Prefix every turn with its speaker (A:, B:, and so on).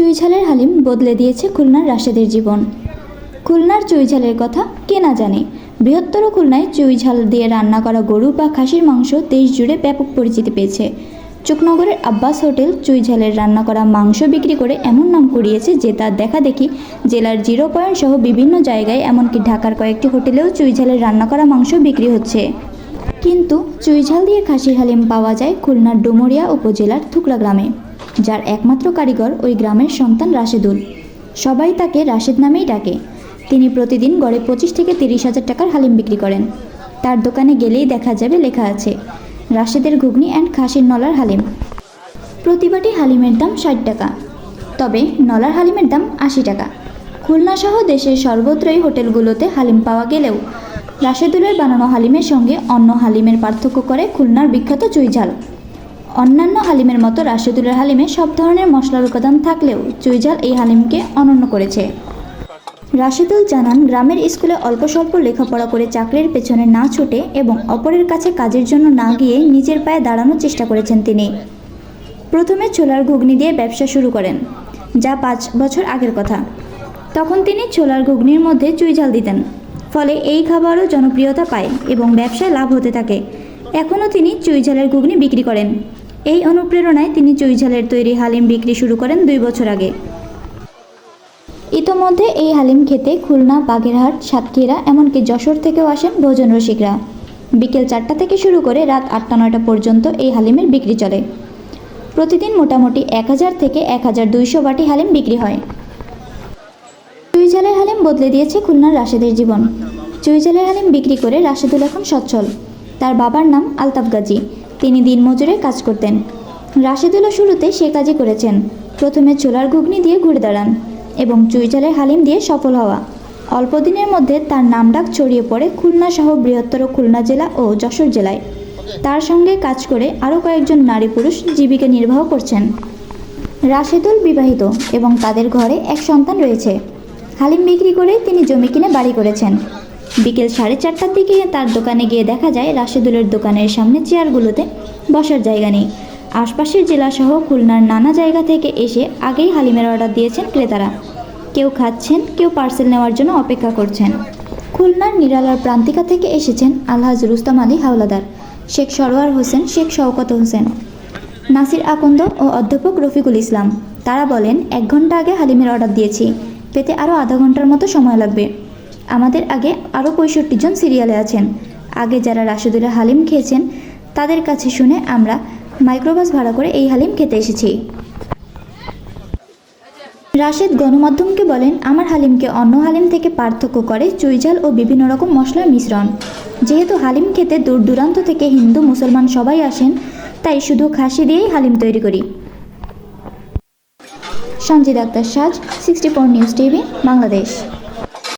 A: চুইঝালের হালিম বদলে দিয়েছে খুলনার রাশেদের জীবন। খুলনার চুইঝালের কথা কে না জানে? বৃহত্তর খুলনায় চুইঝাল দিয়ে রান্না করা গরু বা খাসির মাংস দেশ জুড়ে ব্যাপক পরিচিতি পেয়েছে। চুকনগরের আব্বাস হোটেল চুইঝালের রান্না করা মাংস বিক্রি করে এমন নাম কুড়িয়েছে যে তার দেখা দেখি জেলার জিরো পয়েন্ট সহ বিভিন্ন জায়গায়, এমনকি ঢাকার কয়েকটি হোটেলেও চুইঝালের রান্না করা মাংস বিক্রি হচ্ছে। কিন্তু চুইঝাল দিয়ে খাসির হালিম পাওয়া যায় খুলনার ডুমুরিয়া উপজেলার থুকরা গ্রামে। যার একমাত্র কারিগর ওই গ্রামের সন্তান রাশেদুল। সবাই তাকে রাশেদ নামেই ডাকে। তিনি প্রতিদিন গড়ে পঁচিশ থেকে তিরিশ হাজার টাকার হালিম বিক্রি করেন। তার দোকানে গেলেই দেখা যাবে লেখা আছে, রাশেদের ঘুগনি অ্যান্ড খাসির নলার হালিম। প্রতিবাটি হালিমের দাম ষাট টাকা, তবে নলার হালিমের দাম আশি টাকা। খুলনাসহ দেশের সর্বত্রই হোটেলগুলোতে হালিম পাওয়া গেলেও রাশেদুলের বানানো হালিমের সঙ্গে অন্য হালিমের পার্থক্য করে খুলনার বিখ্যাত চুইঝাল। অন্যান্য হালিমের মতো রাশেদুলের হালিমে সব ধরনের মশলার উপাদান থাকলেও চুইজাল এই হালিমকে অনন্য করেছে। রাশেদুল জানান, গ্রামের স্কুলে অল্প স্বল্প লেখাপড়া করে চাকরির পেছনে না ছুটে এবং অপরের কাছে কাজের জন্য না গিয়ে নিজের পায়ে দাঁড়ানোর চেষ্টা করেছেন তিনি। প্রথমে ছোলার ঘুগনি দিয়ে ব্যবসা শুরু করেন, যা পাঁচ বছর আগের কথা। তখন তিনি ছোলার ঘুগনির মধ্যে চুইঝাল দিতেন, ফলে এই খাবারও জনপ্রিয়তা পায় এবং ব্যবসায় লাভ হতে থাকে। এখনও তিনি চুইঝালের ঘুগনি বিক্রি করেন। এই অনুপ্রেরণায় তিনি চুইঝালের তৈরি হালিম বিক্রি শুরু করেন দুই বছর আগে। ইতোমধ্যে এই হালিম খেতে খুলনা, বাগেরহাট, সাতক্ষীরা, এমনকি যশোর থেকেও আসেন ভোজন রসিকরা। বিকেল চারটা থেকে শুরু করে রাত আটটা, নয়টা পর্যন্ত এই হালিমের বিক্রি চলে। প্রতিদিন মোটামুটি এক হাজার থেকে এক হাজার দুইশো বাটি হালিম বিক্রি হয়। চুইঝালের হালিম বদলে দিয়েছে খুলনার রাশেদের জীবন। চুইঝালের হালিম বিক্রি করে রাশেদুল এখন সচ্ছল। তার বাবার নাম আলতাফ গাজী। তিনি দিনমজুরে কাজ করতেন। রাশেদুলও শুরুতে সে কাজই করেছেন। প্রথমে ছোলার ঘুগনি দিয়ে ঘুরে দাঁড়ান এবং চুইঝালের হালিম দিয়ে সফল হওয়া। অল্প দিনের মধ্যে তার নামডাক ছড়িয়ে পড়ে খুলনা সহ বৃহত্তর খুলনা জেলা ও যশোর জেলায়। তার সঙ্গে কাজ করে আরও কয়েকজন নারী পুরুষ জীবিকা নির্বাহ করছেন। রাশেদুল বিবাহিত এবং তাদের ঘরে এক সন্তান রয়েছে। হালিম বিক্রি করে তিনি জমি কিনে বাড়ি করেছেন। বিকেল সাড়ে চারটার দিকে তার দোকানে গিয়ে দেখা যায় রাশেদুলের দোকানের সামনে চেয়ারগুলোতে বসার জায়গা নেই। আশপাশের জেলাসহ খুলনার নানা জায়গা থেকে এসে আগেই হালিমের অর্ডার দিয়েছেন ক্রেতারা। কেউ খাচ্ছেন, কেউ পার্সেল নেওয়ার জন্য অপেক্ষা করছেন। খুলনার নিরালার প্রান্তিকা থেকে এসেছেন আলহাজ রুস্তাম আলী হাওলাদার, শেখ সরোয়ার হোসেন, শেখ শওকত হোসেন, নাসির আকন্দ ও অধ্যাপক রফিকুল ইসলাম। তারা বলেন, এক ঘণ্টা আগে হালিমের অর্ডার দিয়েছি, পেতে আরও আধা ঘণ্টার মতো সময় লাগবে। আমাদের আগে আরও পঁয়ষট্টি জন সিরিয়ালে আছেন। আগে যারা রাশেদুলের হালিম খেয়েছেন, তাদের কাছে শুনে আমরা মাইক্রোবাস ভাড়া করে এই হালিম খেতে এসেছি। রাশেদ গণমাধ্যমকে বলেন, আমার হালিমকে অন্য হালিম থেকে পার্থক্য করে চুইঝাল ও বিভিন্ন রকম মশলার মিশ্রণ। যেহেতু হালিম খেতে দূর দূরান্ত থেকে হিন্দু মুসলমান সবাই আসেন, তাই শুধু খাসি দিয়েই হালিম তৈরি করি। সঞ্জিত আক্তার, সাজ, sixty four news TV, Bangladesh.